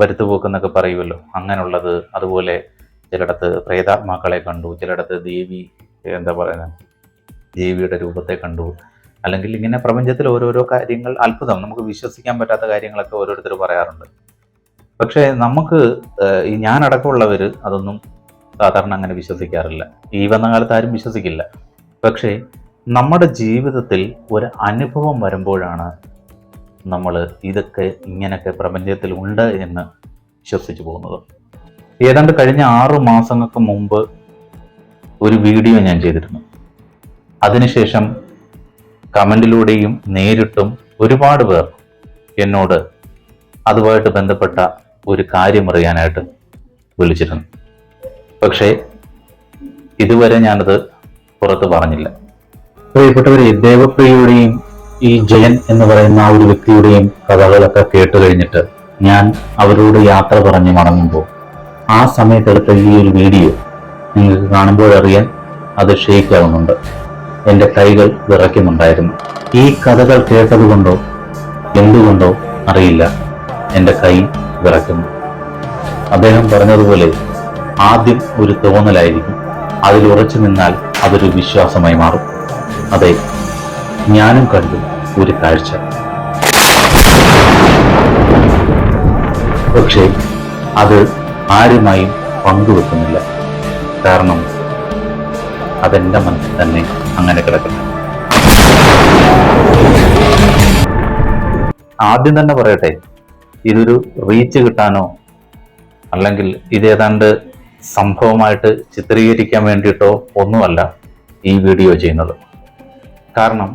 വരുത്തുപോക്കെന്നൊക്കെ പറയുമല്ലോ. അങ്ങനെയുള്ളത് അതുപോലെ ചിലയിടത്ത് പ്രേതാത്മാക്കളെ കണ്ടു ചിലയിടത്ത് ദേവി എന്താ പറയുന്നത് ദേവിയുടെ രൂപത്തെ കണ്ടു. അല്ലെങ്കിൽ ഇങ്ങനെ പ്രപഞ്ചത്തിൽ ഓരോരോ കാര്യങ്ങൾ അത്ഭുതം. നമുക്ക് വിശ്വസിക്കാൻ പറ്റാത്ത കാര്യങ്ങളൊക്കെ ഓരോരുത്തർ പറയാറുണ്ട്. പക്ഷേ നമുക്ക് ഈ ഞാനടക്കമുള്ളവർ അതൊന്നും സാധാരണ അങ്ങനെ വിശ്വസിക്കാറില്ല. ഈ വന്ന കാലത്ത് ആരും വിശ്വസിക്കില്ല. പക്ഷേ നമ്മുടെ ജീവിതത്തിൽ ഒരു അനുഭവം വരുമ്പോഴാണ് നമ്മൾ ഇതൊക്കെ ഇങ്ങനെയൊക്കെ പ്രപഞ്ചത്തിൽ ഉണ്ട് എന്ന് വിശ്വസിച്ചു പോകുന്നത്. ഏതാണ്ട് കഴിഞ്ഞ ആറു മാസങ്ങൾക്ക് മുമ്പ് ഒരു വീഡിയോ ഞാൻ ചെയ്തിരുന്നു. അതിനുശേഷം കമന്റിലൂടെയും നേരിട്ടും ഒരുപാട് പേർ എന്നോട് അതുമായിട്ട് ബന്ധപ്പെട്ട ഒരു കാര്യം അറിയാനായിട്ട് വിളിച്ചിരുന്നു. പക്ഷേ ഇതുവരെ ഞാനത് പുറത്ത് പറഞ്ഞില്ല. പ്രിയപ്പെട്ടവരെ ദേവപ്രിയയുടെയും ഈ ജയൻ എന്ന് പറയുന്ന ആ ഒരു വ്യക്തിയുടെയും കഥകളൊക്കെ കേട്ട് കഴിഞ്ഞിട്ട് ഞാൻ അവരോട് യാത്ര പറഞ്ഞ് മടങ്ങുമ്പോൾ ആ സമയത്തെടുത്ത ഈ ഒരു വീഡിയോ നിങ്ങൾക്ക് കാണുമ്പോഴറിയാൻ അത് ഷെയ്ക്കാവുന്നുണ്ട്. എന്റെ കൈകൾ വിറയ്ക്കുന്നുണ്ടായിരുന്നു. ഈ കഥകൾ കേട്ടതുകൊണ്ടോ എന്തുകൊണ്ടോ അറിയില്ല. എന്റെ കൈ വിറയ്ക്കുന്നു. അദ്ദേഹം പറഞ്ഞതുപോലെ ആദ്യം ഒരു തോന്നലായിരിക്കും. അതിൽ ഉറച്ചു നിന്നാൽ അതൊരു വിശ്വാസമായി മാറും. അതെ ഞാനും കണ്ടു. ഒരു കാഴ്ച പക്ഷേ അത് ആരുമായും പങ്കുവെക്കുന്നില്ല. കാരണം അതെന്റെ മനസ്സിൽ തന്നെ അങ്ങനെ കിടക്കുന്നു. ആദ്യം തന്നെ പറയട്ടെ ഇതൊരു റീച്ച് കിട്ടാനോ? അല്ലെങ്കിൽ ഇത് ഏതാണ്ട് സംഭവമായിട്ട് ചിത്രീകരിക്കാൻ വേണ്ടിയിട്ടോ ഒന്നുമല്ല ഈ വീഡിയോ ചെയ്യുന്നത്. കാരണം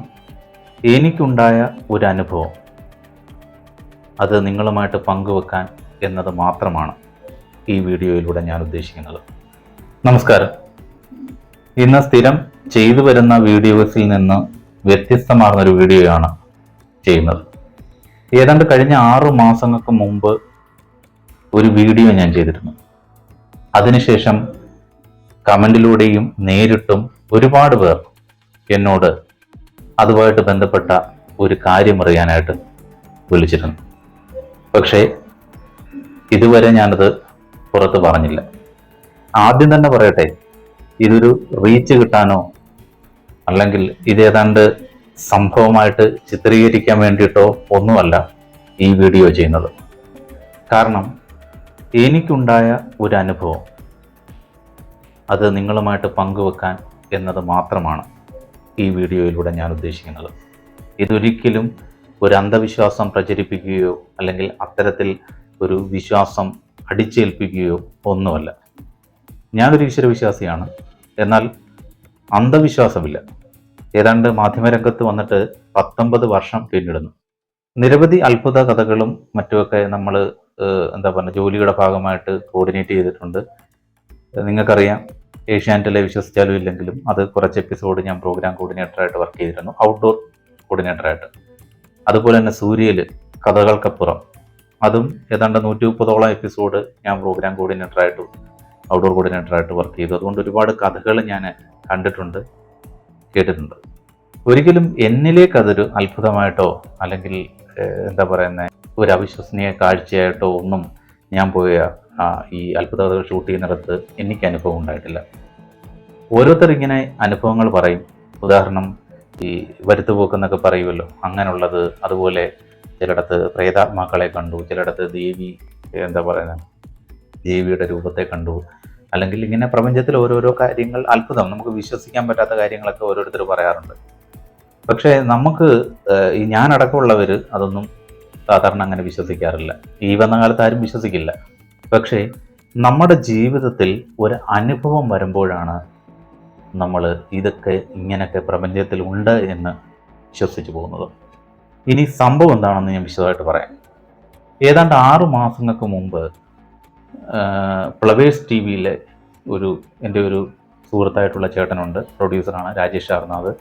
എനിക്കുണ്ടായ ഒരു അനുഭവം അത് നിങ്ങളുമായിട്ട് പങ്കുവെക്കാൻ എന്നത് മാത്രമാണ് ഈ വീഡിയോയിലൂടെ ഞാൻ ഉദ്ദേശിക്കുന്നത്. നമസ്കാരം. ഇന്ന് സ്ഥിരം ചെയ്തു വരുന്ന വീഡിയോസിൽ നിന്ന് വ്യത്യസ്തമാർന്ന ഒരു വീഡിയോയാണ് ചെയ്യുന്നത്. ഏതാണ്ട് കഴിഞ്ഞ ആറു മാസങ്ങൾക്ക് മുമ്പ് ഒരു വീഡിയോ ഞാൻ ചെയ്തിരുന്നു. അതിനുശേഷം കമന്റിലൂടെയും നേരിട്ടും ഒരുപാട് പേർ എന്നോട് അതുമായിട്ട് ബന്ധപ്പെട്ട ഒരു കാര്യം അറിയാനായിട്ട് വിളിച്ചിരുന്നു പക്ഷേ ഇതുവരെ ഞാനത് പുറത്ത് പറഞ്ഞില്ല. ആദ്യം തന്നെ പറയട്ടെ ഇതൊരു റീച്ച് കിട്ടാനോ അല്ലെങ്കിൽ ഇതേതാണ്ട് സംഭവമായിട്ട് ചിത്രീകരിക്കാൻ വേണ്ടിയിട്ടോ ഒന്നുമല്ല ഈ വീഡിയോ ചെയ്യുന്നത്. കാരണം എനിക്കുണ്ടായ ഒരു അനുഭവം അത് നിങ്ങളുമായിട്ട് പങ്കുവെക്കാൻ എന്നത് മാത്രമാണ്. ഈ വീഡിയോയിലൂടെ ഞാൻ ഉദ്ദേശിക്കുന്നത്. ഇതൊരിക്കലും ഒരു അന്ധവിശ്വാസം പ്രചരിപ്പിക്കുകയോ അല്ലെങ്കിൽ അത്തരത്തിൽ ഒരു വിശ്വാസം അടിച്ചേൽപ്പിക്കുകയോ ഒന്നുമല്ല. ഞാനൊരു ഈശ്വരവിശ്വാസിയാണ്. എന്നാൽ അന്ധവിശ്വാസമില്ല. ഏതാണ്ട് മാധ്യമരംഗത്ത് വന്നിട്ട് പത്തൊമ്പത് വർഷം പിന്നിടുന്നു. നിരവധി അത്ഭുത കഥകളും മറ്റുമൊക്കെ നമ്മൾ എന്താ പറയുക ജോലിയുടെ ഭാഗമായിട്ട് കോർഡിനേറ്റ് ചെയ്തിട്ടുണ്ട്. നിങ്ങൾക്കറിയാം ഏഷ്യാനെറ്റിലെ വിശ്വസിച്ചാലും ഇല്ലെങ്കിലും അത് കുറച്ച് എപ്പിസോഡ് ഞാൻ പ്രോഗ്രാം കോർഡിനേറ്ററായിട്ട് വർക്ക് ചെയ്തിരുന്നു. ഔട്ട്ഡോർ കോർഡിനേറ്ററായിട്ട് അതുപോലെ തന്നെ സൂര്യയിൽ കഥകൾക്കപ്പുറം. അതും ഏതാണ്ട് നൂറ്റി മുപ്പതോളം എപ്പിസോഡ് ഞാൻ പ്രോഗ്രാം കോർഡിനേറ്ററായിട്ട് ഔട്ട്ഡോർ കോർഡിനേറ്ററായിട്ട് വർക്ക് ചെയ്തു. അതുകൊണ്ട് ഒരുപാട് കഥകൾ ഞാൻ കണ്ടിട്ടുണ്ട് കേട്ടിട്ടുണ്ട്. ഒരിക്കലും എന്നിലേക്ക് അതൊരു അത്ഭുതമായിട്ടോ അല്ലെങ്കിൽ എന്താ പറയുന്നത് ഒരു അവിശ്വസനീയ കാഴ്ചയായിട്ടോ ഒന്നും ഞാൻ പോയ ഈ അത്ഭുതകഥകൾ ഷൂട്ട് ചെയ്യുന്നിടത്ത് എനിക്ക് അനുഭവം ഉണ്ടായിട്ടില്ല. ഓരോരുത്തർ ഇങ്ങനെ അനുഭവങ്ങൾ പറയും. ഉദാഹരണം ഈ വരുത്തുപോക്കെന്നൊക്കെ പറയുമല്ലോ. അങ്ങനെയുള്ളത് അതുപോലെ ചിലയിടത്ത് പ്രേതാത്മാക്കളെ കണ്ടു ചിലയിടത്ത് ദേവി എന്താ പറയുന്നത് ദേവിയുടെ രൂപത്തെ കണ്ടു. അല്ലെങ്കിൽ ഇങ്ങനെ പ്രപഞ്ചത്തിൽ ഓരോരോ കാര്യങ്ങൾ അത്ഭുതം നമുക്ക് വിശ്വസിക്കാൻ പറ്റാത്ത കാര്യങ്ങളൊക്കെ ഓരോരുത്തർ പറയാറുണ്ട്. പക്ഷേ നമുക്ക് ഈ ഞാനടക്കമുള്ളവർ അതൊന്നും സാധാരണ അങ്ങനെ വിശ്വസിക്കാറില്ല. ഈ വന്ന കാലത്ത് ആരും വിശ്വസിക്കില്ല. പക്ഷേ നമ്മുടെ ജീവിതത്തിൽ ഒരു അനുഭവം വരുമ്പോഴാണ് നമ്മൾ ഇതൊക്കെ ഇങ്ങനെയൊക്കെ പ്രപഞ്ചത്തിൽ ഉണ്ട് എന്ന് വിശ്വസിച്ചു പോകുന്നത്. ഇനി സംഭവം എന്താണെന്ന് ഞാൻ വിശദമായിട്ട് പറയാം. ഏതാണ്ട് ആറു മാസങ്ങൾക്ക് മുമ്പ് പ്ലവേഴ്സ് ടി വിയിലെ ഒരു എന്റെ ഒരു സുഹൃത്തായിട്ടുള്ള ചേട്ടനുണ്ട് പ്രൊഡ്യൂസറാണ് രാജേഷ് ആർനാഥ്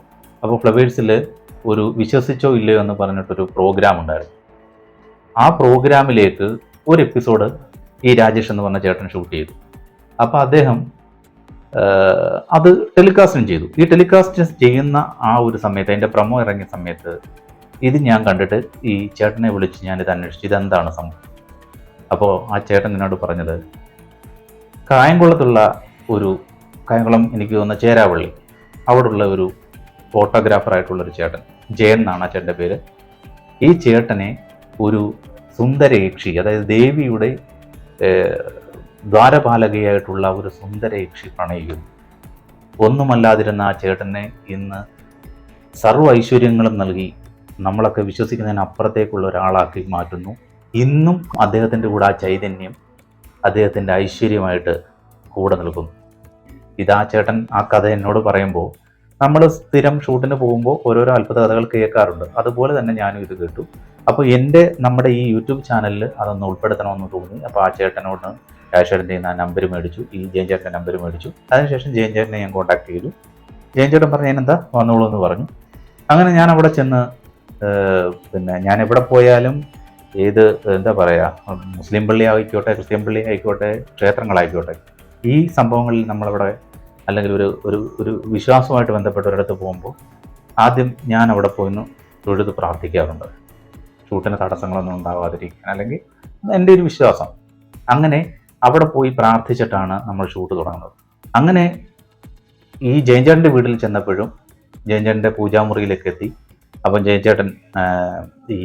അപ്പോൾ ഫ്ലവേഴ്സിൽ ഒരു വിശ്വസിച്ചോ ഇല്ലയോ എന്ന് പറഞ്ഞിട്ടൊരു പ്രോഗ്രാം ഉണ്ടായിരുന്നു. ആ പ്രോഗ്രാമിലേക്ക് ഒരു എപ്പിസോഡ് ഈ രാജേഷ് എന്ന് പറഞ്ഞ ചേട്ടൻ ഷൂട്ട് ചെയ്തു. അപ്പോൾ അദ്ദേഹം അത് ടെലികാസ്റ്റും ചെയ്തു. ഈ ടെലികാസ്റ്റ് ചെയ്യുന്ന ആ ഒരു സമയത്ത് അതിന്റെ പ്രമോ ഇറങ്ങിയ സമയത്ത് ഇത് ഞാൻ കണ്ടിട്ട് ഈ ചേട്ടനെ വിളിച്ച് ഞാനിത് അന്വേഷിച്ചു. ഇതെന്താണ് സംഭവം? അപ്പോൾ ആ ചേട്ടൻ എന്നോട് പറഞ്ഞത് കായംകുളത്തുള്ള ഒരു കായംകുളം എനിക്ക് തോന്നുന്ന ചേരാവള്ളി അവിടെ ഉള്ള ഒരു ഫോട്ടോഗ്രാഫറായിട്ടുള്ളൊരു ചേട്ടൻ ജയൻ എന്നാണ് ആ ചേട്ടന്റെ പേര്. ഈ ചേട്ടനെ ഒരു സുന്ദരേക്ഷി അതായത് ദേവിയുടെ ദ്വാരപാലകയായിട്ടുള്ള ഒരു സുന്ദരയക്ഷി പ്രണയിക്കുന്നു. ഒന്നുമല്ലാതിരുന്ന ആ ചേട്ടനെ ഇന്ന് സർവ ഐശ്വര്യങ്ങളും നൽകി നമ്മളൊക്കെ വിശ്വസിക്കുന്നതിന് അപ്പുറത്തേക്കുള്ള ഒരാളാക്കി മാറ്റുന്നു. ഇന്നും അദ്ദേഹത്തിന്റെ കൂടെ ആ ചൈതന്യം അദ്ദേഹത്തിന്റെ ഐശ്വര്യമായിട്ട് കൂടെ നിൽക്കുന്നു. ഇതാ ചേട്ടൻ ആ കഥ എന്നോട് പറയുമ്പോൾ നമ്മൾ സ്ഥിരം ഷൂട്ടിന് പോകുമ്പോൾ ഓരോരോ അത്ഭുത കഥകൾ കേൾക്കാറുണ്ട്. അതുപോലെ തന്നെ ഞാനും ഇത് കേട്ടു. അപ്പോൾ എന്റെ നമ്മുടെ ഈ യൂട്യൂബ് ചാനലിൽ അതൊന്ന് ഉൾപ്പെടുത്തണമെന്ന് തോന്നി. അപ്പോൾ ആ ചേട്ടനോട് രാജേട്ടന്റെ ആ നമ്പർ മേടിച്ചു. ഈ ജയൻ ചേട്ടന്റെ നമ്പർ മേടിച്ചു. അതിനുശേഷം ജയൻ ചേട്ടനെ ഞാൻ കോൺടാക്ട് ചെയ്തു. ജയൻ ചേട്ടൻ പറഞ്ഞു എന്താ വന്നോളൂ എന്ന് പറഞ്ഞു. അങ്ങനെ ഞാൻ അവിടെ ചെന്ന് പിന്നെ ഞാൻ എവിടെ പോയാലും ഏത് എന്താ പറയുക മുസ്ലിം പള്ളി ആയിക്കോട്ടെ ക്രിസ്ത്യൻ പള്ളി ആയിക്കോട്ടെ ക്ഷേത്രങ്ങളായിക്കോട്ടെ ഈ സംഭവങ്ങളിൽ നമ്മളവിടെ അല്ലെങ്കിൽ ഒരു ഒരു ഒരു വിശ്വാസവുമായിട്ട് ബന്ധപ്പെട്ട ഒരിടത്ത് പോകുമ്പോൾ ആദ്യം ഞാൻ അവിടെ പോയിന്ന് തൊഴുത് പ്രാർത്ഥിക്കാറുണ്ട്. ഷൂട്ടിന് തടസ്സങ്ങളൊന്നും ഉണ്ടാവാതിരിക്കാൻ അല്ലെങ്കിൽ എന്റെ ഒരു വിശ്വാസം. അങ്ങനെ അവിടെ പോയി പ്രാർത്ഥിച്ചിട്ടാണ് നമ്മൾ ഷൂട്ട് തുടങ്ങുന്നത്. അങ്ങനെ ഈ ജയൻചേട്ടന്റെ വീട്ടിൽ ചെന്നപ്പോഴും ജയൻചേട്ടന്റെ പൂജാമുറിയിലേക്ക് എത്തി. അപ്പം ജയൻചേട്ടൻ ഈ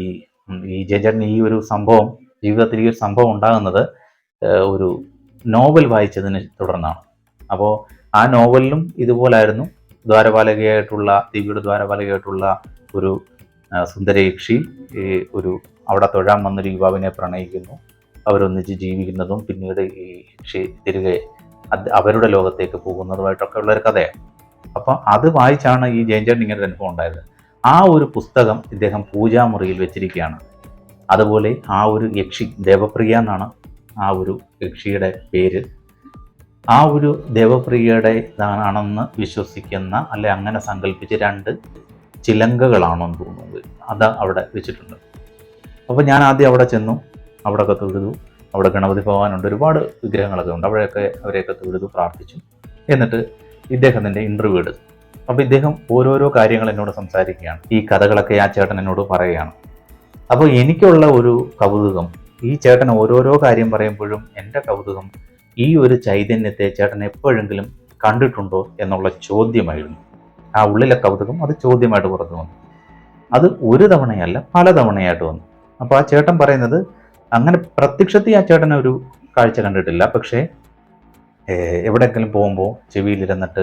ഈ ജയൻചേട്ടൻ ഈ ഒരു സംഭവം ജീവിതത്തിൽ ഈ ഒരു സംഭവം ഉണ്ടാകുന്നത് ഒരു നോവൽ വായിച്ചതിന് തുടർന്നാണ്. അപ്പോൾ ആ നോവലിലും ഇതുപോലായിരുന്നു ദ്വാരപാലകയായിട്ടുള്ള ദേവിയുടെ ദ്വാരപാലകയായിട്ടുള്ള ഒരു സുന്ദരയക്ഷി ഈ ഒരു അവിടെ തൊഴാൻ വന്നൊരു യുവാവിനെ പ്രണയിക്കുന്നു. അവരൊന്നിച്ച് ജീവിക്കുന്നതും പിന്നീട് ഈ യക്ഷി തിരികെ അവരുടെ ലോകത്തേക്ക് പോകുന്നതുമായിട്ടൊക്കെ ഉള്ള ഒരു കഥയാണ്. അപ്പം അത് വായിച്ചാണ് ഈ ജയൻചേട്ടൻ ഇങ്ങനെ ഒരു അനുഭവം ഉണ്ടായത്. ആ ഒരു പുസ്തകം ഇദ്ദേഹം പൂജാമുറിയിൽ വെച്ചിരിക്കുകയാണ്. അതുപോലെ ആ ഒരു യക്ഷി ദേവപ്രിയ എന്നാണ് ആ ഒരു യക്ഷിയുടെ പേര്. ആ ഒരു ദേവപ്രിയയുടെ ഇതാണെന്ന് വിശ്വസിക്കുന്ന അല്ലെ അങ്ങനെ സങ്കല്പിച്ച് രണ്ട് ചിലങ്കകളാണെന്ന് തോന്നുന്നത്. അത് അവിടെ വെച്ചിട്ടുണ്ട്. അപ്പോൾ ഞാൻ ആദ്യം അവിടെ ചെന്നു. അവിടെയൊക്കെ തൊഴുതു. അവിടെ ഗണപതി ഭഗവാനുണ്ട്. ഒരുപാട് വിഗ്രഹങ്ങളൊക്കെ ഉണ്ട്. അവിടെയൊക്കെ അവരെയൊക്കെ തൊഴുതു പ്രാർത്ഥിച്ചു. എന്നിട്ട് ഇദ്ദേഹത്തിന്റെ ഇന്റർവ്യൂ എടുത്തു. അപ്പോൾ ഇദ്ദേഹം ഓരോരോ കാര്യങ്ങൾ എന്നോട് സംസാരിക്കുകയാണ്. ഈ കഥകളൊക്കെ ആ ചേട്ടൻ എന്നോട് പറയുകയാണ്. അപ്പോൾ എനിക്കുള്ള ഒരു കൗതുകം ഈ ചേട്ടൻ ഓരോരോ കാര്യം പറയുമ്പോഴും എന്റെ കൗതുകം ഈ ഒരു ചൈതന്യത്തെ ചേട്ടൻ എപ്പോഴെങ്കിലും കണ്ടിട്ടുണ്ടോ എന്നുള്ള ചോദ്യമായിരുന്നു. ആ ഉള്ളിലെ കൗതുകം അത് ചോദ്യമായിട്ട് പുറത്തു വന്നു. അത് ഒരു തവണയല്ല പല തവണയായിട്ട് വന്നു. അപ്പോൾ ആ ചേട്ടൻ പറയുന്നത് അങ്ങനെ പ്രത്യക്ഷത്തിൽ ആ ചേട്ടൻ ഒരു കാഴ്ച കണ്ടിട്ടില്ല. പക്ഷേ എവിടെയെങ്കിലും പോകുമ്പോൾ ചെവിയിലിരുന്നിട്ട്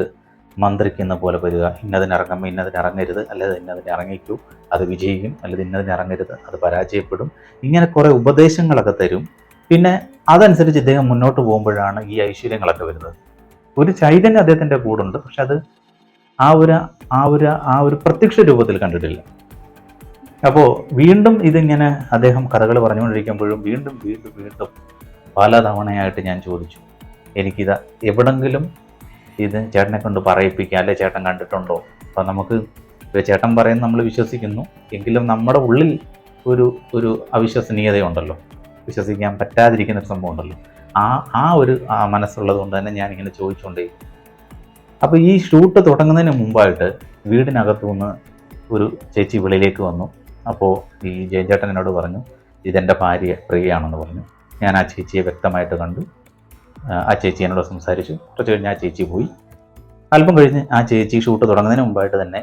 മന്ത്രിക്കുന്ന പോലെ വരിക. ഇന്നതിന് ഇറങ്ങുമ്പോൾ ഇന്നതിന് ഇറങ്ങരുത് അല്ലെങ്കിൽ ഇന്നതിന് അത് വിജയിക്കും അല്ലെങ്കിൽ ഇന്നതിന് ഇറങ്ങരുത് അത് പരാജയപ്പെടും. ഇങ്ങനെ കുറേ ഉപദേശങ്ങളൊക്കെ തരും. പിന്നെ അതനുസരിച്ച് ഇദ്ദേഹം മുന്നോട്ട് പോകുമ്പോഴാണ് ഈ ഐശ്വര്യങ്ങളൊക്കെ വരുന്നത്. ഒരു ചൈതന്യം അദ്ദേഹത്തിന്റെ കൂടുണ്ട്. പക്ഷെ അത് ആ ഒരു ആ ഒരു ആ ഒരു പ്രത്യക്ഷ രൂപത്തിൽ കണ്ടിട്ടില്ല. അപ്പോൾ വീണ്ടും ഇതിങ്ങനെ അദ്ദേഹം കഥകൾ പറഞ്ഞുകൊണ്ടിരിക്കുമ്പോഴും വീണ്ടും വീണ്ടും വീണ്ടും പല തവണയായിട്ട് ഞാൻ ചോദിച്ചു എനിക്കിത് എവിടെങ്കിലും ഇത് ചേട്ടനെ കൊണ്ട് പറയിപ്പിക്കാം അല്ലെ ചേട്ടൻ കണ്ടിട്ടുണ്ടോ? അപ്പം നമുക്ക് ചേട്ടൻ പറയുന്നത് നമ്മൾ വിശ്വസിക്കുന്നു. എങ്കിലും നമ്മുടെ ഉള്ളിൽ ഒരു ഒരു അവിശ്വസനീയതയുണ്ടല്ലോ. വിശ്വസിക്കാൻ പറ്റാതിരിക്കുന്ന ഒരു സംഭവം ഉണ്ടല്ലോ. ആ ആ ഒരു മനസ്സുള്ളത് കൊണ്ട് തന്നെ ഞാനിങ്ങനെ ചോദിച്ചുകൊണ്ടേ അപ്പോൾ ഈ ഷൂട്ട് തുടങ്ങുന്നതിന് മുമ്പായിട്ട് വീടിനകത്തു നിന്ന് ഒരു ചേച്ചി വെളിയിലേക്ക് വന്നു. അപ്പോൾ ഈ ജയചേട്ടൻ എന്നോട് പറഞ്ഞു ഇതെന്റെ ഭാര്യ പ്രിയയാണെന്ന് പറഞ്ഞു. ഞാൻ ആ ചേച്ചിയെ വ്യക്തമായിട്ട് കണ്ടു. ആ, ചേച്ചി എന്നോട് സംസാരിച്ചു. കുറച്ച് കഴിഞ്ഞ് ആ ചേച്ചി പോയി. അല്പം കഴിഞ്ഞ് ആ ചേച്ചി ഷൂട്ട് തുടങ്ങുന്നതിന് മുമ്പായിട്ട് തന്നെ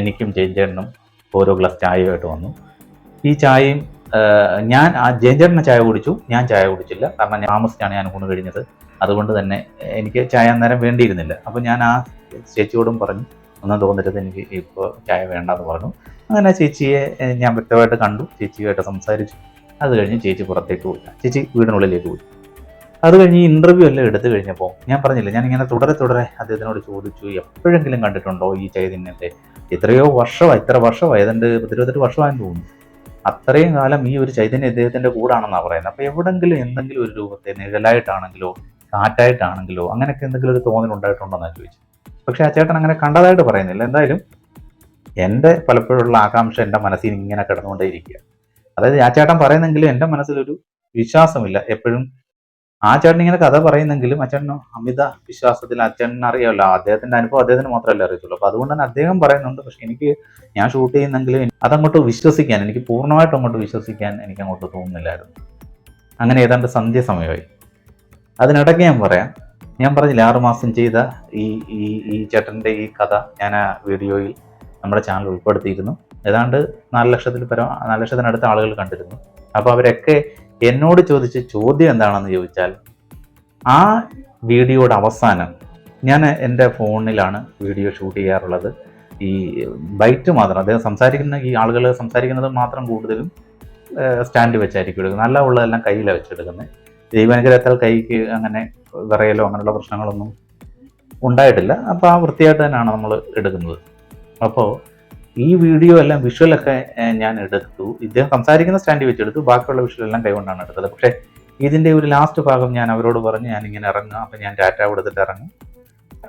എനിക്കും ജയചേട്ടനും ഓരോ ഗ്ലാസ് ചായയുമായിട്ട് വന്നു. ഈ ചായയും ഞാൻ ആ ജേഞ്ചറിനെ ചായ കുടിച്ചു. ഞാൻ ചായ കുടിച്ചില്ല. കാരണം ഞാൻ താമസിച്ചാണ് ഞാൻ ഊണ് കഴിഞ്ഞത്. അതുകൊണ്ട് തന്നെ എനിക്ക് ചായ അന്നേരം വേണ്ടിയിരുന്നില്ല. അപ്പോൾ ഞാൻ ആ ചേച്ചിയോടും പറഞ്ഞു ഒന്നും തോന്നരുത് എനിക്ക് ഇപ്പോൾ ചായ വേണ്ടെന്ന് പറഞ്ഞു. അങ്ങനെ ചേച്ചിയെ ഞാൻ വ്യക്തമായിട്ട് കണ്ടു. ചേച്ചിയുമായിട്ട് സംസാരിച്ചു. അത് കഴിഞ്ഞ് ചേച്ചി പുറത്തേക്ക് പോയി. ചേച്ചി വീടിനുള്ളിലേക്ക് പോയി. അത് കഴിഞ്ഞ് ഈ ഇന്റർവ്യൂ എല്ലാം എടുത്തു കഴിഞ്ഞപ്പോൾ ഞാൻ പറഞ്ഞില്ല ഞാൻ ഇങ്ങനെ തുടരെ തുടരെ അദ്ദേഹത്തിനോട് ചോദിച്ചു എപ്പോഴെങ്കിലും കണ്ടിട്ടുണ്ടോ ഈ ചൈതന്യത്തെ? എത്രയോ വർഷമായി ഇത്ര വർഷമായി ഏതാണ്ട് പത്തിരുപത്തെട്ട് വർഷമായെന്ന് തോന്നുന്നു. അത്രയും കാലം ഈ ഒരു ചൈതന്യ ഇദ്ദേഹത്തിന്റെ കൂടാണെന്നാണ് പറയുന്നത്. അപ്പോൾ എവിടെങ്കിലും എന്തെങ്കിലും ഒരു രൂപത്തെ നിഴലായിട്ടാണെങ്കിലോ കാറ്റായിട്ടാണെങ്കിലോ അങ്ങനെയൊക്കെ എന്തെങ്കിലും ഒരു തോന്നൽ ഉണ്ടായിട്ടുണ്ടോ എന്നാണ് ചോദിച്ചു പക്ഷേ ആ ചേട്ടൻ അങ്ങനെ കണ്ടതായിട്ട് പറയുന്നില്ല. എന്തായാലും എന്റെ പലപ്പോഴുള്ള ആകാംക്ഷ എന്റെ മനസ്സിൽ ഇങ്ങനെ കിടന്നുകൊണ്ടേയിരിക്കുക അതായത് ആ ചേട്ടൻ പറയുന്നെങ്കിലും എന്റെ മനസ്സിലൊരു വിശ്വാസമില്ല. എപ്പോഴും ആ ചേട്ടൻ ഇങ്ങനെ കഥ പറയുന്നെങ്കിലും ചേട്ടന് അമിത വിശ്വാസത്തിൽ അച്ഛനെ അറിയാമല്ലോ. അദ്ദേഹത്തിന്റെ അനുഭവം അദ്ദേഹത്തിന് മാത്രമല്ല അറിയത്തുള്ളൂ. അപ്പൊ അതുകൊണ്ട് തന്നെ അദ്ദേഹം പറയുന്നുണ്ട് പക്ഷെ എനിക്ക് ഞാൻ ഷൂട്ട് ചെയ്യുന്നെങ്കിലും അതങ്ങോട്ട് വിശ്വസിക്കാൻ എനിക്ക് പൂർണമായിട്ട് അങ്ങോട്ട് വിശ്വസിക്കാൻ എനിക്ക് അങ്ങോട്ട് തോന്നുന്നില്ലായിരുന്നു. അങ്ങനെ ഏതാണ്ട് സന്ധ്യ സമയമായി. അതിനിടയ്ക്ക് ഞാൻ പറയാം ഞാൻ പറഞ്ഞില്ല ആറുമാസം ചെയ്ത ഈ ഈ ഈ ചേട്ടന്റെ ഈ കഥ ഞാൻ ആ വീഡിയോയിൽ നമ്മുടെ ചാനൽ ഉൾപ്പെടുത്തിയിരുന്നു. ഏതാണ്ട് നാല് ലക്ഷത്തിൽ പരം നാല് ലക്ഷത്തിനടുത്ത് ആളുകൾ കണ്ടിരുന്നു. അപ്പോൾ അവരൊക്കെ എന്നോട് ചോദിച്ച ചോദ്യം എന്താണെന്ന് ചോദിച്ചാൽ ആ വീഡിയോയുടെ അവസാനം ഞാൻ എന്റെ ഫോണിലാണ് വീഡിയോ ഷൂട്ട് ചെയ്യാറുള്ളത്. ഈ ബൈറ്റ് മാത്രം അദ്ദേഹം സംസാരിക്കുന്ന ഈ ആളുകൾ സംസാരിക്കുന്നത് മാത്രം കൂടുതലും സ്റ്റാൻഡ് വെച്ചായിരിക്കും എടുക്കുന്നത്. നല്ല ഉള്ളതെല്ലാം കയ്യിലാണ് വെച്ചെടുക്കുന്നത്. ദൈവാനുഗ്രഹത്താൽ കൈക്ക് അങ്ങനെ വിറയലോ അങ്ങനെയുള്ള പ്രശ്നങ്ങളൊന്നും ഉണ്ടായിട്ടില്ല. അപ്പോൾ ആ വൃത്തിയായിട്ട് തന്നെയാണ് നമ്മൾ എടുക്കുന്നത്. അപ്പോൾ ഈ വീഡിയോ എല്ലാം വിഷ്വലൊക്കെ ഞാൻ എടുത്തു. ഇദ്ദേഹം സംസാരിക്കുന്ന സ്റ്റാൻഡ് വെച്ചെടുത്തു. ബാക്കിയുള്ള വിഷ്വൽ എല്ലാം കൈകൊണ്ടാണ് എടുത്തത്. പക്ഷേ ഇതിന്റെ ഒരു ലാസ്റ്റ് ഭാഗം ഞാൻ അവരോട് പറഞ്ഞ് ഞാൻ ഇങ്ങനെ ഇറങ്ങുക. അപ്പം ഞാൻ ഡാറ്റ കൊടുത്തിട്ട് ഇറങ്ങും.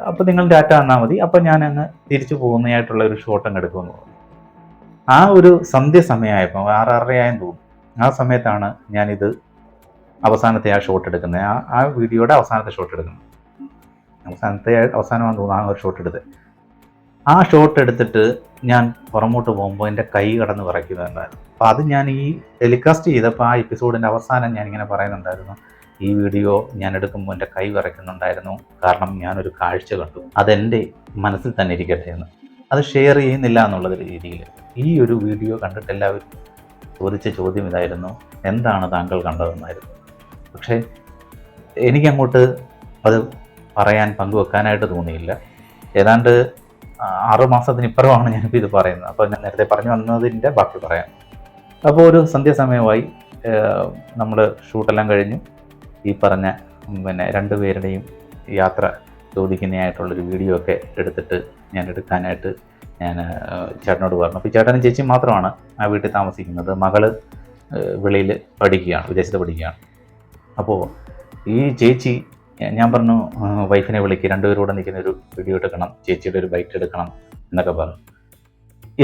അപ്പോൾ നിങ്ങൾ ഡാറ്റ തന്നാൽ മതി. അപ്പം ഞാൻ അങ്ങ് തിരിച്ചു പോകുന്നതായിട്ടുള്ള ഒരു ഷോട്ട് അങ്ങ് എടുക്കുമെന്ന് പറഞ്ഞു ആ ഒരു സന്ധ്യ സമയമായപ്പോൾ ആറാറരയായെന്ന് തോന്നുന്നു. ആ സമയത്താണ് ഞാനിത് അവസാനത്തെ ആ ഷോട്ട് എടുക്കുന്നത്. ആ ആ വീഡിയോയുടെ അവസാനത്തെ ഷോട്ട് എടുക്കുന്നത്. അവസാനത്തെ അവസാനമാണെന്ന് തോന്നുന്നു ആ ഒരു ഷോട്ട് എടുത്ത് ആ ഷോട്ട് എടുത്തിട്ട് ഞാൻ പുറമോട്ട് പോകുമ്പോൾ എന്റെ കൈ കടന്ന് വിറയ്ക്കുന്നുണ്ടായിരുന്നു. അപ്പോൾ അത് ഞാൻ ഈ ടെലികാസ്റ്റ് ചെയ്തപ്പോൾ ആ എപ്പിസോഡിന്റെ അവസാനം ഞാനിങ്ങനെ പറയുന്നുണ്ടായിരുന്നു. ഈ വീഡിയോ ഞാൻ എടുക്കുമ്പോൾ എന്റെ കൈ വിറയ്ക്കുന്നുണ്ടായിരുന്നു. കാരണം ഞാനൊരു കാഴ്ച കണ്ടു. അതെന്റെ മനസ്സിൽ തന്നെ ഇരിക്കട്ടെ എന്ന് അത് ഷെയർ ചെയ്യുന്നില്ല എന്നുള്ള രീതിയിൽ. ഈ ഒരു വീഡിയോ കണ്ടിട്ട് എല്ലാവരും ചോദിച്ച ചോദ്യം ഇതായിരുന്നു. എന്താണ് താങ്കൾ കണ്ടതെന്നായിരുന്നു. പക്ഷേ എനിക്കങ്ങോട്ട് അത് പറയാൻ പങ്കുവെക്കാനായിട്ട് തോന്നിയില്ല. ഏതാണ്ട് ആറ് ഇപ്പുറമാണ് ഞാനിപ്പോൾ ഇത് പറയുന്നത്. അപ്പോൾ ഞാൻ നേരത്തെ പറഞ്ഞു വന്നതിന്റെ ബാക്കി പറയാം. അപ്പോൾ ഒരു സന്ധ്യാസമയമായി നമ്മൾ ഷൂട്ടെല്ലാം കഴിഞ്ഞു. ഈ പറഞ്ഞ പിന്നെ രണ്ടുപേരുടെയും യാത്ര ചോദിക്കുന്നതായിട്ടുള്ളൊരു വീഡിയോ ഒക്കെ എടുത്തിട്ട് ഞാൻ എടുക്കാനായിട്ട് ഞാൻ ചേട്ടനോട് പറഞ്ഞു. അപ്പോൾ ചേട്ടനും ചേച്ചിയും മാത്രമാണ് ആ വീട്ടിൽ താമസിക്കുന്നത്. മകൾ വെളിയിൽ പഠിക്കുകയാണ് വിദേശത്ത് പഠിക്കുകയാണ്. അപ്പോൾ ഈ ചേച്ചി ഞാൻ പറഞ്ഞു വൈഫിനെ വിളിക്ക് രണ്ടുപേരൂടെ നിൽക്കുന്ന ഒരു വീഡിയോ എടുക്കണം ചേച്ചിയുടെ ഒരു ബൈക്ക് എടുക്കണം എന്നൊക്കെ പറഞ്ഞു.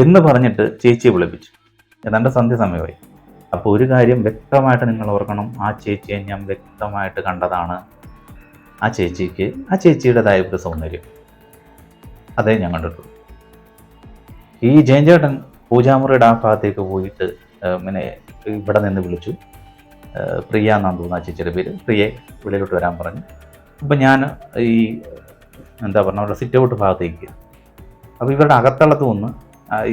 എന്ന് പറഞ്ഞിട്ട് ചേച്ചിയെ വിളിപ്പിച്ചു. ഏതാണ്ട് സന്ധ്യ സമയമായി. അപ്പോൾ ഒരു കാര്യം വ്യക്തമായിട്ട് നിങ്ങൾ ഓർക്കണം ആ ചേച്ചിയെ ഞാൻ വ്യക്തമായിട്ട് കണ്ടതാണ്. ആ ചേച്ചിക്ക് ആ ചേച്ചിയുടേതായ ഒരു സൗന്ദര്യം. അതേ ഞാൻ കണ്ടിട്ടുള്ളൂ. ഈ ജയൻചേട്ടൻ പൂജാമുറിയുടെ ആ ഭാഗത്തേക്ക് പോയിട്ട് പിന്നെ ഇവിടെ നിന്ന് വിളിച്ചു. പ്രിയ എന്നാണ് തോന്നുന്നു ആ ചേച്ചിയുടെ പേര്. പ്രിയെ വെളിയിലോട്ട് വരാൻ പറഞ്ഞു. അപ്പം ഞാൻ ഈ എന്താ പറഞ്ഞ അവിടെ സിറ്റ് ഔട്ട് ഭാഗത്തേക്ക് അപ്പോൾ ഇവരുടെ അകത്തളത്ത് നിന്ന്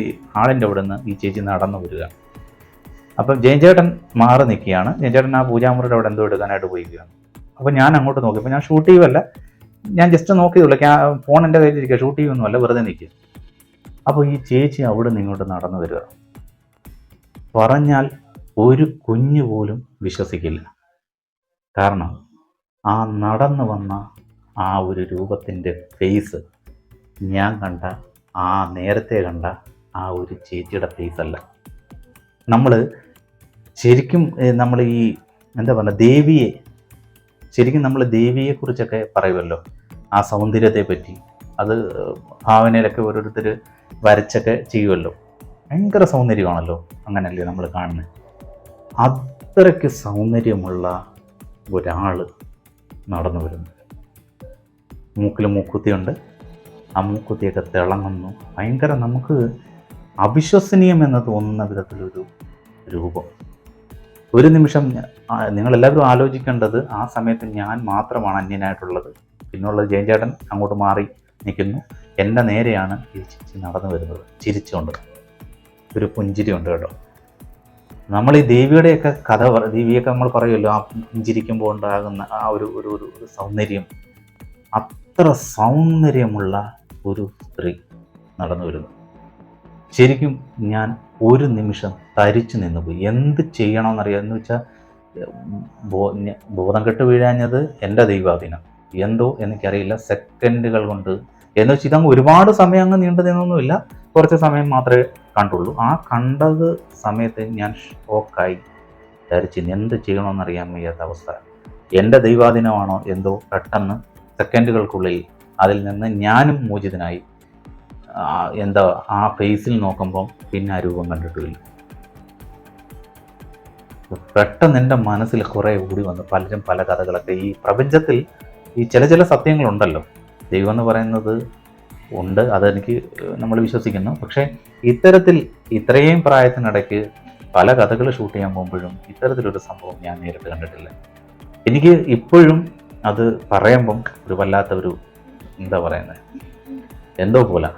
ഈ ആളിന്റെ അവിടെ നിന്ന് ഈ ചേച്ചി നടന്നു വരിക. അപ്പം ജയൻചേട്ടൻ മാറി നിൽക്കുകയാണ്. ജയൻചേട്ടൻ ആ പൂജാമുറിയുടെ അവിടെ എന്തോ എടുക്കാനായിട്ട് പോയിരിക്കുകയാണ്. അപ്പോൾ ഞാൻ അങ്ങോട്ട് നോക്കി. അപ്പോൾ ഞാൻ ഷൂട്ട് ചെയ്യുമല്ല ഞാൻ ജസ്റ്റ് നോക്കിയതുള്ളൂ ക്യാ ഫോൺ എന്റെ കയ്യിലിരിക്കുക ഷൂട്ട് ചെയ്യുമൊന്നുമല്ല വെറുതെ നിൽക്കുക. അപ്പോൾ ഈ ചേച്ചി അവിടെ നിന്ന് ഇങ്ങോട്ട് നടന്നു വരിക. പറഞ്ഞാൽ ഒരു കുഞ്ഞു പോലും വിശ്വസിക്കില്ല. കാരണം ആ നടന്നു വന്ന ആ ഒരു രൂപത്തിന്റെ ഫേസ് ഞാൻ കണ്ട ആ നേരത്തെ കണ്ട ആ ഒരു ചേച്ചിയുടെ ഫേസ് അല്ല. നമ്മൾ ശരിക്കും നമ്മൾ ഈ എന്താ പറയുക ദേവിയെ ശരിക്കും നമ്മൾ ദേവിയെക്കുറിച്ചൊക്കെ പറയുമല്ലോ? ആ സൗന്ദര്യത്തെ പറ്റി അത് ഭാവനയിലൊക്കെ ഓരോരുത്തർ വരച്ചൊക്കെ ചെയ്യുമല്ലോ? ഭയങ്കര സൗന്ദര്യമാണല്ലോ അങ്ങനെയല്ലേ നമ്മൾ കാണുന്നത് അത്രയ്ക്ക് സൗന്ദര്യമുള്ള ഒരാൾ നടന്നു വരുന്നു. മൂക്കിൽ മൂക്കുത്തിയുണ്ട് ആ മൂക്കുത്തിയൊക്കെ തിളങ്ങുന്നു. ഭയങ്കര നമുക്ക് അവിശ്വസനീയമെന്ന് തോന്നുന്ന വിധത്തിലൊരു രൂപം. ഒരു നിമിഷം നിങ്ങളെല്ലാവരും ആലോചിക്കേണ്ടത് ആ സമയത്ത് ഞാൻ മാത്രമാണ് അന്യനായിട്ടുള്ളത്. പിന്നുള്ള ജയൻ അങ്ങോട്ട് മാറി നിൽക്കുന്നു. എന്റെ നേരെയാണ് ഈ ചിരിച്ച് നടന്നു വരുന്നത്. ചിരിച്ചുകൊണ്ട്. ഒരു പുഞ്ചിരി ഉണ്ട് കേട്ടോ. നമ്മൾ ഈ ദേവിയുടെയൊക്കെ കഥ ദേവിയൊക്കെ നമ്മൾ പറയുമല്ലോ ആ പുഞ്ചിരിക്കുമ്പോൾ ഉണ്ടാകുന്ന ആ ഒരു ഒരു ഒരു സൗന്ദര്യം. അത്ര സൗന്ദര്യമുള്ള ഒരു സ്ത്രീ നടന്നു വരുന്നു. ശരിക്കും ഞാൻ ഒരു നിമിഷം തരിച്ചു നിന്നുപോയി എന്ത് ചെയ്യണമെന്നറിയാം. എന്ന് വെച്ചാൽ ബോധം കെട്ട് വീഴാഞ്ഞത് എന്റെ ദൈവാധീനം. എന്തോ എനിക്കറിയില്ല. സെക്കൻഡുകൾ കൊണ്ട് എന്ന് വെച്ചാൽ ഇതങ്ങ് ഒരുപാട് സമയം അങ്ങ് നീണ്ടു നിന്നൊന്നുമില്ല. കുറച്ച് സമയം മാത്രമേ കണ്ടുള്ളൂ. ആ കണ്ടത് സമയത്ത് ഞാൻ ഷോക്കായി ധരിച്ചു എന്ത് ചെയ്യണമെന്നറിയാൻ വയ്യാത്ത അവസ്ഥ. എന്റെ ദൈവാധീനമാണോ എന്തോ പെട്ടെന്ന് സെക്കൻഡുകൾക്കുള്ളിൽ അതിൽ നിന്ന് ഞാനും മോചിതനായി. എന്താ ആ ഫേസിൽ നോക്കുമ്പം പിന്നെ ആ രൂപം കണ്ടിട്ടില്ല. പെട്ടെന്ന് എന്റെ മനസ്സിൽ കുറേ കൂടി വന്നു. പലരും പല കഥകളൊക്കെ ഈ പ്രപഞ്ചത്തിൽ ഈ ചില ചില സത്യങ്ങളുണ്ടല്ലോ. ദൈവം എന്ന് പറയുന്നത് ഉണ്ട്. അതെനിക്ക് നമ്മൾ വിശ്വസിക്കുന്നു. പക്ഷേ ഇത്തരത്തിൽ ഇത്രയും പ്രായത്തിനിടയ്ക്ക് പല കഥകൾ ഷൂട്ട് ചെയ്യാൻ പോകുമ്പോഴും ഇത്തരത്തിലൊരു സംഭവം ഞാൻ നേരിട്ട് കണ്ടിട്ടില്ല. എനിക്ക് ഇപ്പോഴും അത് പറയുമ്പം ഒരു വല്ലാത്ത ഒരു എന്താ പറയുന്നത് എന്തോ പോലെ.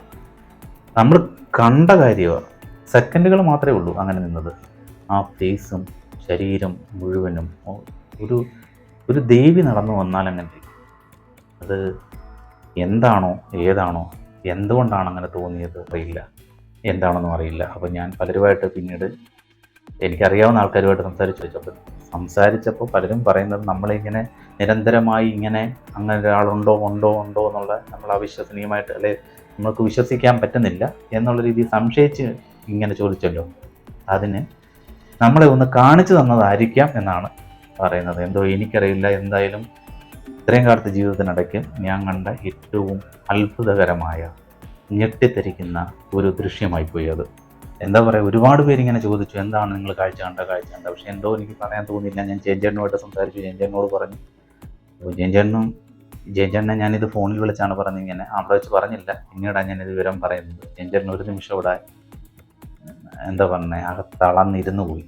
നമ്മൾ കണ്ട കാര്യമാണ് സെക്കൻഡുകൾ മാത്രമേ ഉള്ളൂ അങ്ങനെ നിന്നത്. ആ ഫേസും ശരീരം മുഴുവനും ഒരു ഒരു ദേവി നടന്നു വന്നാൽ അങ്ങനെ അത് എന്താണോ ഏതാണോ എന്തുകൊണ്ടാണ് അങ്ങനെ തോന്നിയത് അറിയില്ല. എന്താണെന്നും അറിയില്ല. അപ്പോൾ ഞാൻ പലരുമായിട്ട് പിന്നീട് എനിക്കറിയാവുന്ന ആൾക്കാരുമായിട്ട് സംസാരിച്ചു വെച്ചു. അപ്പോൾ സംസാരിച്ചപ്പോൾ പലരും പറയുന്നത് നമ്മളിങ്ങനെ നിരന്തരമായി ഇങ്ങനെ അങ്ങനെ ഒരാളുണ്ടോ ഉണ്ടോ ഉണ്ടോ എന്നുള്ള നമ്മൾ അവിശ്വസനീയമായിട്ട് അല്ലെ നമുക്ക് വിശ്വസിക്കാൻ പറ്റുന്നില്ല എന്നുള്ള രീതിയിൽ സംശയിച്ച് ഇങ്ങനെ ചോദിച്ചല്ലോ. അതിന് നമ്മളെ ഒന്ന് കാണിച്ചു തന്നതായിരിക്കാം എന്നാണ് പറയുന്നത്. എന്തോ എനിക്കറിയില്ല. എന്തായാലും ഇത്രയും കാലത്തെ ജീവിതത്തിനിടയ്ക്ക് ഞാൻ കണ്ട ഏറ്റവും അത്ഭുതകരമായ ഞെട്ടിത്തരിക്കുന്ന ഒരു ദൃശ്യമായി പോയി അത്. എന്താ പറയുക ഒരുപാട് പേര് ഇങ്ങനെ ചോദിച്ചു എന്താണ് നിങ്ങൾ കാഴ്ച കണ്ട കാഴ്ച കണ്ട? പക്ഷേ എന്തോ എനിക്ക് പറയാൻ തോന്നിയില്ല. ഞാൻ ജയൻചേട്ടനുമായിട്ട് സംസാരിച്ചു ജയൻചേട്ടനോട് പറഞ്ഞു. അപ്പോൾ ജയൻചേട്ടനും ജയൻചേട്ടനെ ഞാനിത് ഫോണിൽ വിളിച്ചാണ് പറഞ്ഞത് ഇങ്ങനെ. അവിടെ വെച്ച് പറഞ്ഞില്ല. പിന്നീടാണ് ഞാനിത് വിവരം പറയുന്നത്. ജയൻചേട്ടൻ ഒരു നിമിഷം ഇവിടെ എന്താ പറഞ്ഞത് അകത്തളർന്നിരുന്നു പോയി.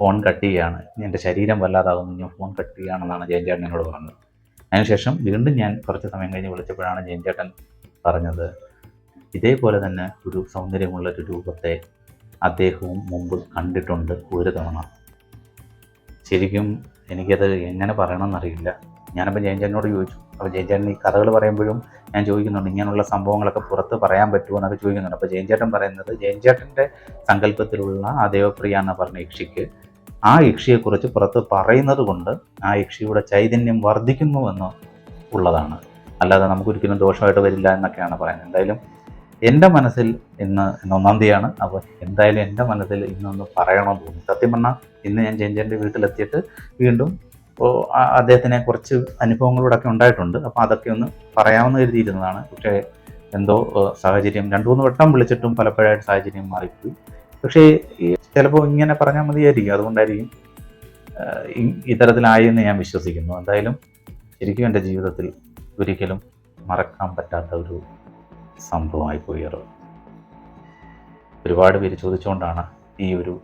ഫോൺ കട്ട് ചെയ്യുകയാണ് എന്റെ ശരീരം വല്ലാതാകുന്നു. ഞാൻ ഫോൺ കട്ട് ചെയ്യുകയാണെന്നാണ് ജയൻചേട്ടൻ എന്നോട് പറഞ്ഞത്. അതിനുശേഷം വീണ്ടും ഞാൻ കുറച്ച് സമയം കഴിഞ്ഞ് വിളിച്ചപ്പോഴാണ് ജയൻചേട്ടൻ പറഞ്ഞത് ഇതേപോലെ തന്നെ ഒരു സൗന്ദര്യമുള്ള ഒരു രൂപത്തെ അദ്ദേഹവും മുമ്പ് കണ്ടിട്ടുണ്ട് ഒരു തവണ. ശരിക്കും എനിക്കത് എങ്ങനെ പറയണമെന്നറിയില്ല. ഞാനപ്പോൾ ജയൻചേട്ടനോട് ചോദിച്ചു. അപ്പോൾ ജയൻചേട്ടൻ ഈ കഥകൾ പറയുമ്പോഴും ഞാൻ ചോദിക്കുന്നുണ്ട് ഇങ്ങനെയുള്ള സംഭവങ്ങളൊക്കെ പുറത്ത് പറയാൻ പറ്റുമോ എന്നൊക്കെ ചോദിക്കുന്നുണ്ട്. അപ്പോൾ ജയൻചേട്ടൻ പറയുന്നത് ജയൻചേട്ടന്റെ സങ്കല്പത്തിലുള്ള ദേവപ്രിയ എന്ന് പറഞ്ഞ യക്ഷിക്ക് ആ യക്ഷിയെക്കുറിച്ച് പുറത്ത് പറയുന്നത് കൊണ്ട് ആ യക്ഷിയുടെ ചൈതന്യം വർദ്ധിക്കുന്നു എന്ന് ഉള്ളതാണ്. അല്ലാതെ നമുക്കൊരിക്കലും ദോഷമായിട്ട് വരില്ല എന്നൊക്കെയാണ് പറയുന്നത്. എന്തായാലും എന്റെ മനസ്സിൽ ഇന്ന് ഒന്നാം തീയതിയാണ്. അപ്പോൾ എന്തായാലും എന്റെ മനസ്സിൽ ഇന്നൊന്ന് പറയണമെന്ന് തോന്നി. സത്യം പറഞ്ഞാൽ ഇന്ന് ഞാൻ ജെഞ്ചന്റെ വീട്ടിലെത്തിയിട്ട് വീണ്ടും അദ്ദേഹത്തിനെ കുറച്ച് അനുഭവങ്ങളൂടെ ഒക്കെ ഉണ്ടായിട്ടുണ്ട്. അപ്പോൾ അതൊക്കെ ഒന്ന് പറയാമെന്ന് കരുതിയിരുന്നതാണ്. പക്ഷേ എന്തോ സാഹചര്യം രണ്ടു മൂന്ന് വട്ടം വിളിച്ചിട്ടും പലപ്പോഴായിട്ട് സാഹചര്യം മാറിപ്പോയി. പക്ഷേ ചിലപ്പോൾ ഇങ്ങനെ പറഞ്ഞാൽ മതിയായിരിക്കും. അതുകൊണ്ടായിരിക്കും ഇത്തരത്തിലായി എന്ന് ഞാൻ വിശ്വസിക്കുന്നു. എന്തായാലും ശരിക്കും എന്റെ ജീവിതത്തിൽ ഒരിക്കലും മറക്കാൻ പറ്റാത്ത ഒരു സംഭവമായി പോയി അത് ഒരുപാട് പേര് ചോദിച്ചുകൊണ്ടാണ് ഈ ഒരു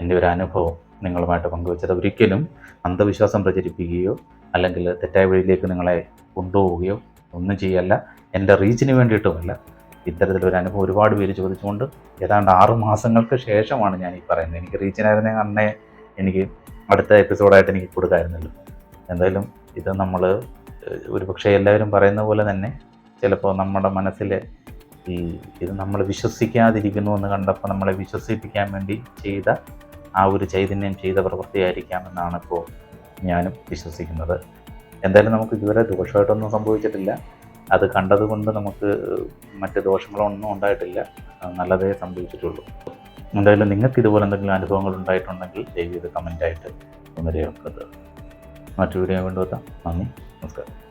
എന്റെ ഒരു അനുഭവം നിങ്ങളുമായിട്ട് പങ്കുവച്ചത്. ഒരിക്കലും അന്ധവിശ്വാസം പ്രചരിപ്പിക്കുകയോ അല്ലെങ്കിൽ തെറ്റായ വഴിയിലേക്ക് നിങ്ങളെ കൊണ്ടുപോവുകയോ ഒന്നും ചെയ്യല്ല. എന്റെ റീച്ചിന് വേണ്ടിയിട്ടുമല്ല. ഇത്തരത്തിലൊരു അനുഭവം ഒരുപാട് പേര് ചോദിച്ചുകൊണ്ട് ഏതാണ്ട് ആറ് മാസങ്ങൾക്ക് ശേഷമാണ് ഞാൻ ഈ പറയുന്നത്. എനിക്ക് റീച്ചിനായിരുന്നെ അന്നേ എനിക്ക് അടുത്ത എപ്പിസോഡായിട്ട് എനിക്ക് കൊടുക്കാമായിരുന്നല്ലോ എന്തായാലും ഇത് നമ്മൾ ഒരു പക്ഷേ എല്ലാവരും പറയുന്ന പോലെ തന്നെ ചിലപ്പോൾ നമ്മുടെ മനസ്സിൽ ഈ ഇത് നമ്മൾ വിശ്വസിക്കാതിരിക്കുന്നു എന്ന് കണ്ടപ്പോൾ നമ്മളെ വിശ്വസിപ്പിക്കാൻ വേണ്ടി ചെയ്ത ആ ഒരു ചൈതന്യം ചെയ്ത പ്രവൃത്തിയായിരിക്കാമെന്നാണ് ഇപ്പോൾ ഞാനും വിശ്വസിക്കുന്നത്. എന്തായാലും നമുക്ക് ഇതുവരെ ദോഷമായിട്ടൊന്നും സംഭവിച്ചിട്ടില്ല. അത് കണ്ടതുകൊണ്ട് നമുക്ക് മറ്റ് ദോഷങ്ങളൊന്നും ഉണ്ടായിട്ടില്ല. നല്ലതേ സംഭവിച്ചിട്ടുള്ളൂ. എന്തായാലും നിങ്ങൾക്ക് ഇതുപോലെ എന്തെങ്കിലും അനുഭവങ്ങൾ ഉണ്ടായിട്ടുണ്ടെങ്കിൽ ദയവ് ചെയ്ത് കമന്റായിട്ട് ഒന്ന് രേഖപ്പെടുത്തുക. മറ്റു വീഡിയോ കൊണ്ടുവെത്താം നന്ദി. നമസ്കാരം.